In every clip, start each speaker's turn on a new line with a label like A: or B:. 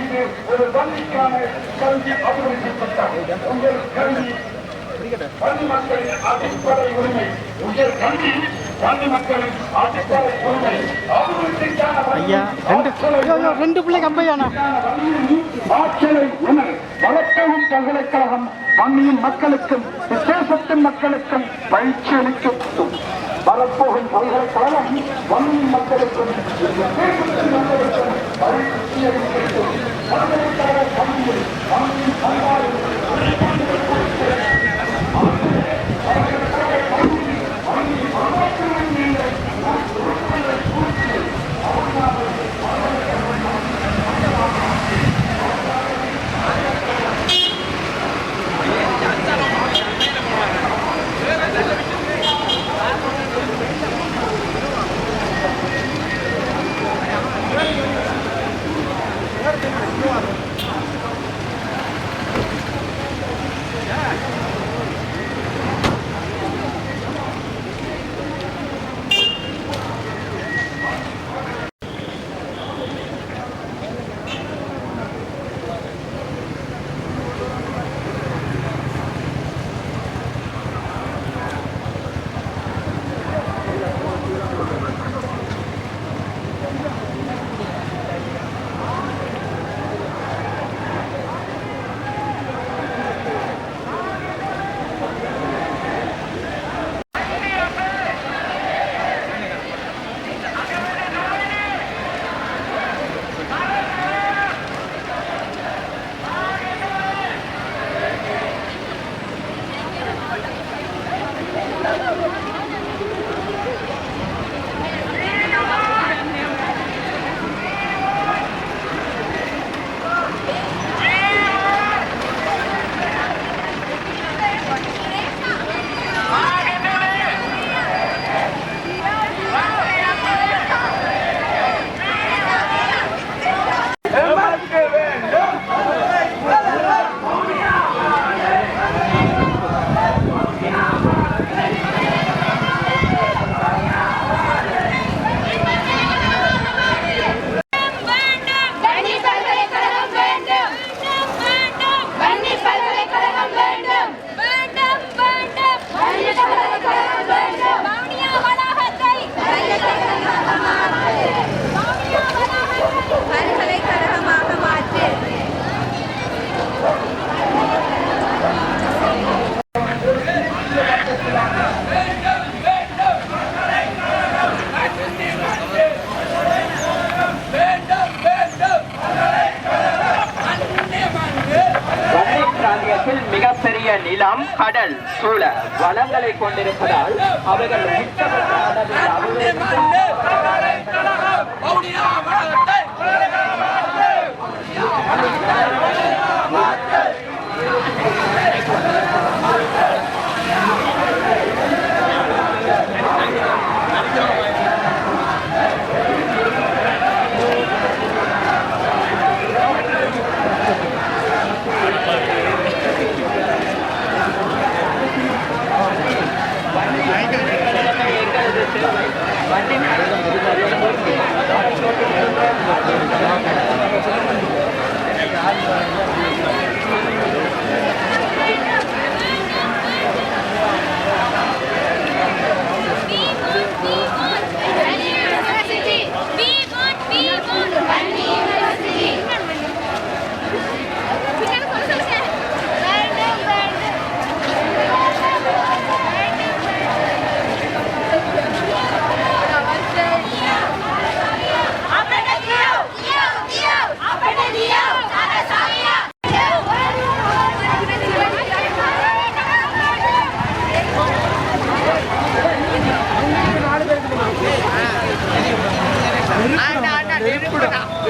A: இது ஒரு வன்னிக்கான கல்வி அபிவிருத்தி திட்டம் உங்கள் கல்வி வன்னி மக்களின் அடிப்படை உரிமை உயர் கல்வி
B: ஐயா ரெண்டு ஐயோ, ரெண்டு பிள்ளை கம்பையானா
A: ஆற்றலை உணர். வளர்க்கவும் பல்கலைக்கழகம் வன்னியின் மக்களுக்கும் விசேஷத்தின் மக்களுக்கும் பயிற்சி அளிக்கும் வரப்போகும் பல்கலைக்கழகம் வன்னியின் மக்களுக்கும் விசேஷத்தின் மக்களுக்கும் பயிற்சி அளிக்கும் பல்கலைக்கழக கல்வியில்
C: சூழ வளங்களை கொண்டிருப்பதால் அவைகள்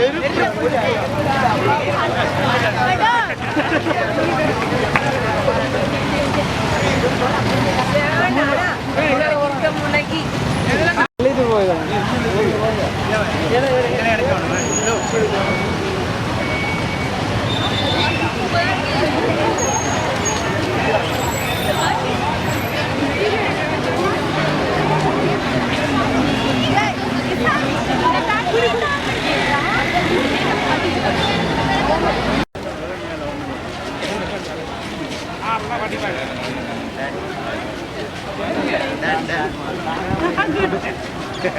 C: Oh, my God. って。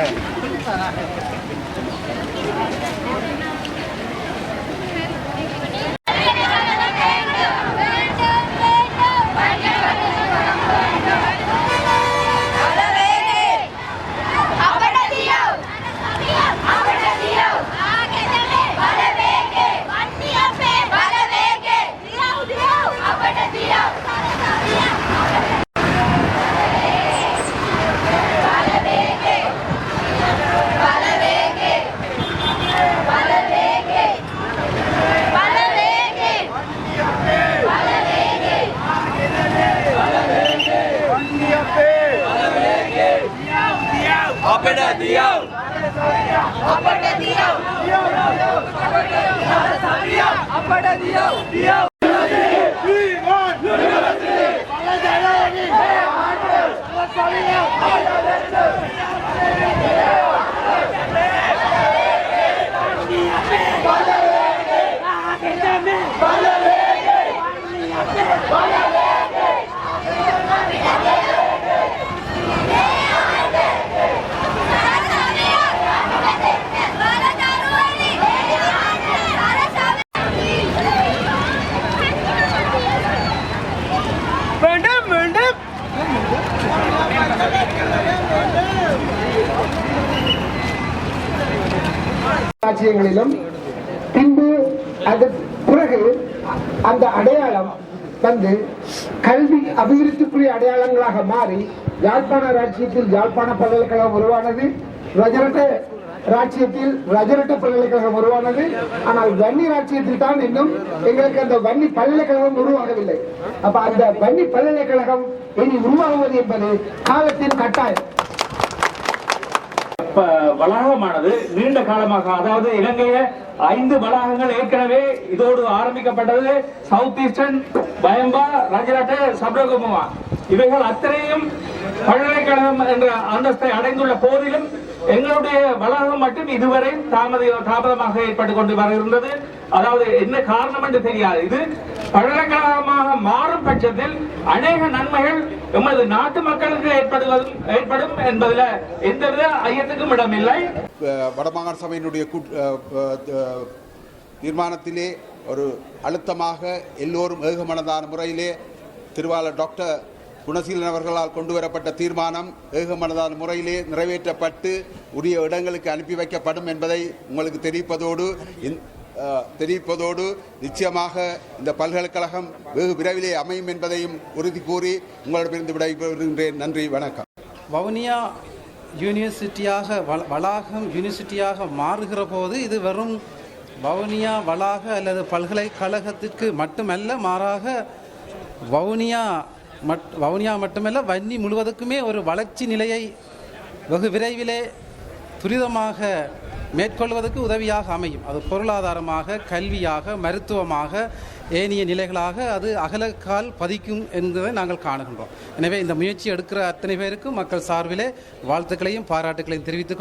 B: Let's go!
D: ராஜ்யங்களிலும் பின்பு அது பிறகு அந்த அடையாளம் வந்து கல்வி அபிவிருத்திக்குரிய அடையாளங்களாக மாறி யாழ்ப்பாண ராஜ்யத்தில் யாழ்ப்பாண பல்கலைக்கழகம் உருவானது ரஜரட்ட ராஜ்யத்தில் ரஜரட்ட பல்கலைக்கழகம் உருவானது. ஆனால் வன்னி ராஜ்யத்தில் தான் இன்னும் எங்களுக்கு அந்த வன்னி பல்கலைக்கழகம் உருவாகவில்லை. அப்ப அந்த வன்னி பல்கலைக்கழகம் இனி உருவாகுவது என்பது காலத்தின் கட்டாயம்.
E: வளாகமானது நீண்ட காலமாக அதாவது இலங்கைய ஐந்து வளாகங்கள் ஏற்கனவே இதோடு ஆரம்பிக்கப்பட்டது. சவுத் ஈஸ்டர்ன் பயம்பா ரஜரட்ட சப்ரகமுவா இவைகள் அத்தனையும் பல்கலைக்கழகம் என்ற அந்தஸ்தை அடைந்துள்ள போதிலும் எங்களுடைய வளாகம் மட்டும் இதுவரை தாமத தாமதமாக ஏற்பட்டு கொண்டு வருகின்றது அதாவது என்ன காரணம் என்று தெரியாது. இது பல்கலைக்கழகமாக மாறும் பட்சத்தில் அநேக நன்மைகள் எமது நாட்டு மக்களுக்கு ஏற்படுவதும் ஏற்படும் என்பதில் எந்தவித ஐயத்துக்கும் இடமில்லை.
F: வடமாகாண சபையினுடைய தீர்மானத்திலே ஒரு அழுத்தமாக எல்லோரும் ஏகமனதான முறையிலே திருவாளர் டாக்டர் குணசீலன் அவர்களால் கொண்டு வரப்பட்ட தீர்மானம் ஏகமனதான முறையிலே நிறைவேற்றப்பட்டு உரிய இடங்களுக்கு அனுப்பி வைக்கப்படும் என்பதை உங்களுக்கு தெரிவிப்பதோடு தெரிவிப்பதோடு நிச்சயமாக இந்த பல்கலைக்கழகம் வெகு விரைவிலே அமையும் என்பதையும் உறுதி கூறி உங்களிடமிருந்து விடைபெறுகின்றேன். நன்றி வணக்கம்.
G: வவுனியா யூனிவர்சிட்டியாக வள- வளாகம் யூனிவர்சிட்டியாக மாறுகிற போது இது வெறும் வவுனியா வளாக அல்லது பல்கலைக்கழகத்திற்கு மட்டுமல்ல மாறாக வவுனியா மட் வவுனியா மட்டுமல்ல வன்னி முழுவதுக்குமே ஒரு வளர்ச்சி நிலையை வெகு விரைவிலே துரிதமாக மேற்கொள்வதற்கு உதவியாக அமையும். அது பொருளாதாரமாக கல்வியாக மருத்துவமாக ஏனைய நிலைகளாக அது அகலக்கால் பதிக்கும் என்பதை நாங்கள் காணுகின்றோம். எனவே இந்த முயற்சி எடுக்கிற அத்தனை பேருக்கும் மக்கள் சார்பிலே வாழ்த்துக்களையும் பாராட்டுகளையும் தெரிவித்துக்கொண்டு